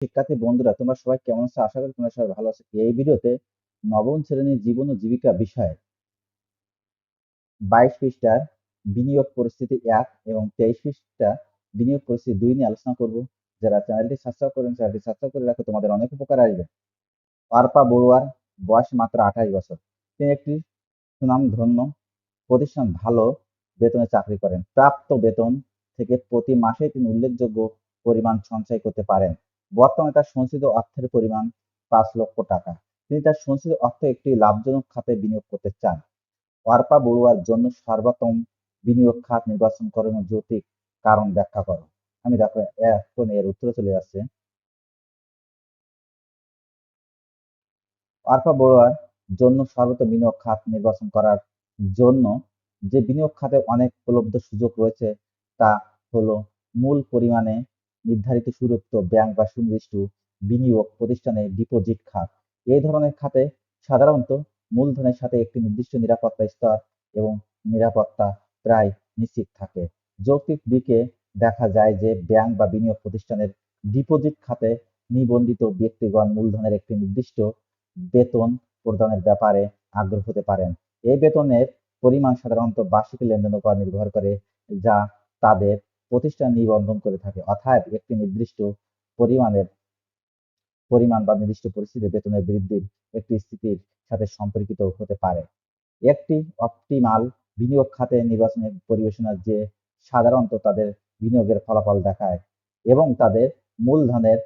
শিক্ষার্থী, বন্ধুরা, তোমরা সবাই কেমন আছো? আশা করি তোমরা সবাই ভালো আছো। এই ভিডিওতে নবম শ্রেণির জীবন ও জীবিকা বিষয়ে বাইশ পৃষ্ঠার বিনিয়োগ পরিস্থিতি এক এবং তেইশ পৃষ্ঠা বিনিয়োগ পরিস্থিতি দুই নিয়ে আলোচনা করব। যারা চ্যানেলটি সাবস্ক্রাইব করেন, চ্যানেলটি সাবস্ক্রাইব করে রাখো, তোমাদের অনেক উপকার আসবে। অর্পা বড়ুয়ার, বয়স মাত্র আঠাশ বছর। তিনি একটি সুনামধন্য প্রতিষ্ঠান, ভালো বেতনে চাকরি করেন। প্রাপ্ত বেতন থেকে প্রতি মাসে তিনি উল্লেখযোগ্য পরিমাণ সঞ্চয় করতে পারেন। বর্তমানে তার সঞ্চিত অর্থের পরিমাণ পাঁচ লক্ষ টাকা। তিনি তার সঞ্চিত অর্থ একটি লাভজনক খাতে বিনিয়োগ করতে চান। অর্পা বড়ুয়ার জন্য সর্বোত্তম বিনিয়োগ খাত নির্বাচন করার যৌক্তিক কারণ ব্যাখ্যা করো। আমি দেখো, এখন এর উত্তরে চলে যাচ্ছে। অর্পা বড়ুয়ার জন্য সর্বোত্তম বিনিয়োগ খাত নির্বাচন করার জন্য যে বিনিয়োগ খাতে অনেক উপলব্ধ সুযোগ রয়েছে, তা হলো মূল পরিমাণে নির্ধারিত সুরক্ষিত ব্যাংক বা সুনির্দিষ্ট বিনিয়োগ প্রতিষ্ঠানে ডিপোজিট খাত। এই ধরনের খাতে সাধারণত মূলধনের সাথে একটি নির্দিষ্ট নিরাপত্তা স্তর এবং নিরাপত্তা প্রায় নিশ্চিত থাকে। যৌক্তিক দিকে দেখা যায় যে ব্যাংক বা বিনিয়োগ প্রতিষ্ঠানের ডিপোজিট খাতে নিবন্ধিত ব্যক্তিগণ মূলধনের একটি নির্দিষ্ট বেতন প্রদানের ব্যাপারে আগ্রহ হতে পারেন। এই বেতনের পরিমাণ সাধারণত বার্ষিক লেনদেনের উপর নির্ভর করে, যা তাদের প্রতিষ্ঠান নিবন্ধন করে থাকে। অর্থাৎ একটি নির্দিষ্ট পরিমাণের পরিমাণ বা নির্দিষ্ট পরিস্থিতিতে বেতনের বৃদ্ধির একটি স্থিতির সাথে সম্পর্কিত হতে পারে। একটি অপটিমাল বিনিয়োগ খাতে নির্বাচনের পরিবেশনা যে সাধারণত তাদের বিনিয়োগের ফলাফল দেখায় এবং তাদের মূলধনের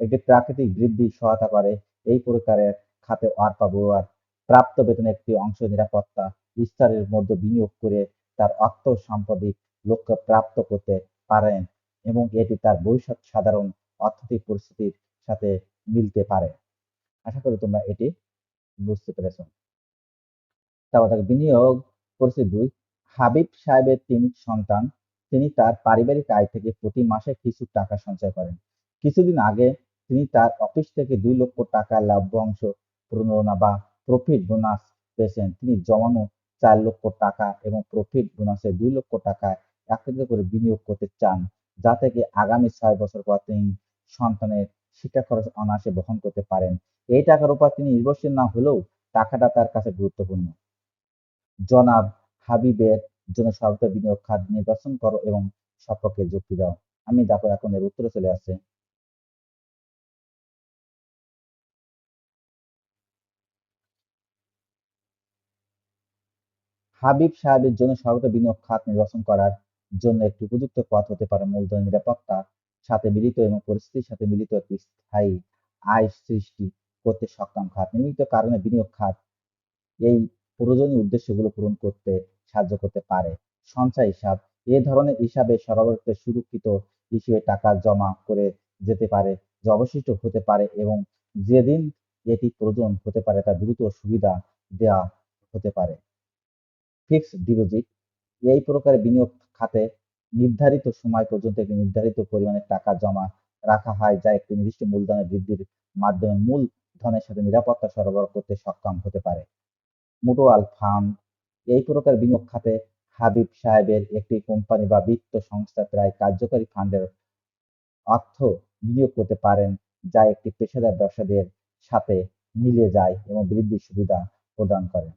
একটি প্রাকৃতিক বৃদ্ধি সহায়তা করে, এই প্রকারের খাতে আরপা বড়ুয়ার প্রাপ্ত বেতনের একটি অংশ নিরাপত্তা বিস্তারের মধ্যে বিনিয়োগ করে তার অর্থ সাম্প্রতিক লক্ষ্য প্রাপ্ত করতে পারেন এবং এটি তার ভবিষ্যৎ সাধারণ অর্থনৈতিক পরিস্থিতির সাথে মিলতে পারে। আশা করি তোমরা এটি বুঝতে পেরেছ। তারপর বিনিয়োগ পরিস্থিতি দুই। হাবিব সাহেবের তিন সন্তান, তিনি তার পারিবারিক আয় থেকে প্রতি মাসে কিছু টাকা সঞ্চয় করেন। কিছুদিন আগে তিনি তার অফিস থেকে দুই লক্ষ টাকা লাভ্যাংশ প্রণোদনা বা প্রফিট বোনাস পেয়েছেন। তিনি জমানো চার লক্ষ টাকা এবং প্রফিট বোনাসে দুই লক্ষ টাকা একত্রিত করে বিনিয়োগ করতে চান, যা থেকে আগামী ছয় বছর পর তিনি সন্তানের শিক্ষা খরচ অনায়াসে বহন করতে পারেন। এই টাকার উপর তিনি নির্ভরশীল না হলেও টাকাটা তার কাছে গুরুত্বপূর্ণ। জনাব হাবিবের জন্য সর্বত বিনিয়োগ খাত নির্বাচন করো এবং সপক্ষে যুক্তি দাও। আমি দেখো এখন এর উত্তরে চলে আসছে। হাবিব সাহেবের জন্য সর্বত বিনিয়োগ খাত নির্বাচন করার জন্য একটি উপযুক্ত পথ হতে পারে মূলধনের নিরাপত্তা, সাথে মিলিত এবং পরিস্থিতির সাথে মিলিত একটি স্থায়ী আয় সৃষ্টি করতে সক্ষম খাত। নির্মিত কারণে বিনিয়োগ খাত এই প্রয়োজনীয় উদ্দেশ্যগুলো পূরণ করতে সাহায্য করতে পারে। সঞ্চয় হিসাব, এ ধরনের হিসাবে সরবরাহ সুরক্ষিত হিসেবে টাকা জমা করে যেতে পারে, যে অবশিষ্ট হতে পারে এবং যেদিন এটি প্রয়োজন হতে পারে তা দ্রুত সুবিধা দেওয়া হতে পারে। ফিক্সড ডিপোজিট, এই প্রকার বিনিয়োগ খাতে নির্ধারিত সময় পর্যন্ত একটি নির্ধারিত পরিমাণের টাকা জমা রাখা হয়, যা একটি নির্দিষ্ট মূলধনের বৃদ্ধির মাধ্যমে মূল ধনের সাথে নিরাপত্তা সরবরাহ করতে সক্ষম হতে পারে। মুটুয়াল ফান্ড এই প্রকার বিনিয়োগ খাতে হাবিব সাহেবের একটি কোম্পানি বা বিত্ত সংস্থা প্রায় কার্যকরী ফান্ডের অর্থ বিনিয়োগ করতে পারেন, যা একটি পেশাদার ব্যবসাদের সাথে মিলে যায় এবং বৃদ্ধির সুবিধা প্রদান করে।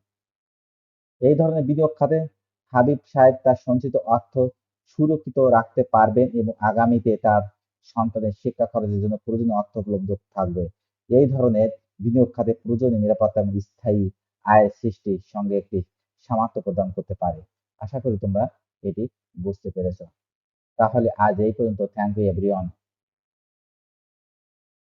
এই ধরনের বিনিয়োগ খাতে হাবিব সাহেব তার সঞ্চিত অর্থ সুরক্ষিত রাখতে পারবেন এবং আগামীতে তার সন্তানের শিক্ষা খরচের জন্য প্রয়োজনীয় অর্থ উপলব্ধ থাকবে। এই ধরনের বিনিয়োগ খাতে প্রয়োজনীয় নিরাপত্তা এবং স্থায়ী আয়ের সৃষ্টির সঙ্গে একটি সামর্থ্য প্রদান করতে পারে। আশা করি তোমরা এটি বুঝতে পেরেছ। তাহলে আজ এই পর্যন্ত। Thank you everyone